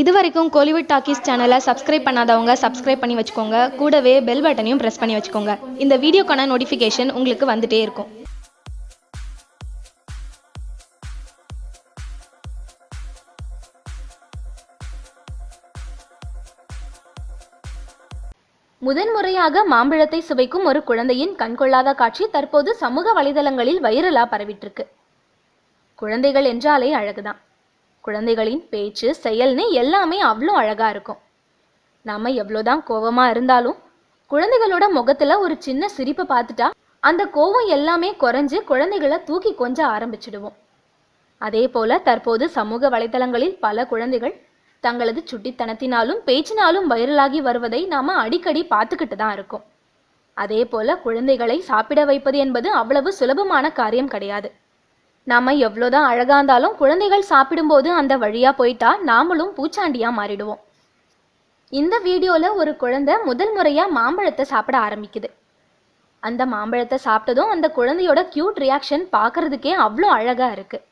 இது வரைக்கும் கோலிவுட் டாக்கீஸ் சேனலை சப்ஸ்கிரைப் பண்ணாதவங்க சப்ஸ்கிரைப் பண்ணி வச்சுக்கோங்க. கூடவே பெல் பட்டனையும் ப்ரெஸ் பண்ணி வச்சுக்கோங்க. இந்த வீடியோக்கான நோட்டிஃபிகேஷன் உங்களுக்கு வந்துட்டே இருக்கும். முதன்முறையாக மாம்பழத்தை சுவைக்கும் ஒரு குழந்தையின் கண்கொள்ளாத காட்சி தற்போது சமூக வலைதளங்களில் வைரலா பரவிட்டிருக்கு குழந்தைகள் என்றாலே அழகுதான். குழந்தைகளின் பேச்சு செயல்னு எல்லாமே அவ்வளோ அழகாக இருக்கும். நாம எவ்வளோதான் கோவமாக இருந்தாலும் குழந்தைகளோட முகத்தில் ஒரு சின்ன சிரிப்பை பார்த்துட்டா அந்த கோவம் எல்லாமே குறைஞ்சு குழந்தைகளை தூக்கி கொஞ்ச ஆரம்பிச்சிடுவோம். அதே போல தற்போது சமூக வலைதளங்களில் பல குழந்தைகள் தங்களது சுட்டித்தனத்தினாலும் பேச்சினாலும் வைரலாகி வருவதை நாம அடிக்கடி பார்த்துக்கிட்டு தான் இருக்கோம். அதே போல குழந்தைகளை சாப்பிட வைப்பது என்பது அவ்வளவு சுலபமான காரியம் கிடையாது. நாம எவ்வளோதான் அழகா இருந்தாலும் குழந்தைகள் சாப்பிடும்போது அந்த வழியா போயிட்டா நாமளும் பூச்சாண்டியா மாறிடுவோம். இந்த வீடியோல ஒரு குழந்தை முதல் முறையா மாம்பழத்தை சாப்பிட ஆரம்பிக்குது. அந்த மாம்பழத்தை சாப்பிட்டதும் அந்த குழந்தையோட கியூட் ரியாக்ஷன் பார்க்கறதுக்கே அவ்வளோ அழகா இருக்குது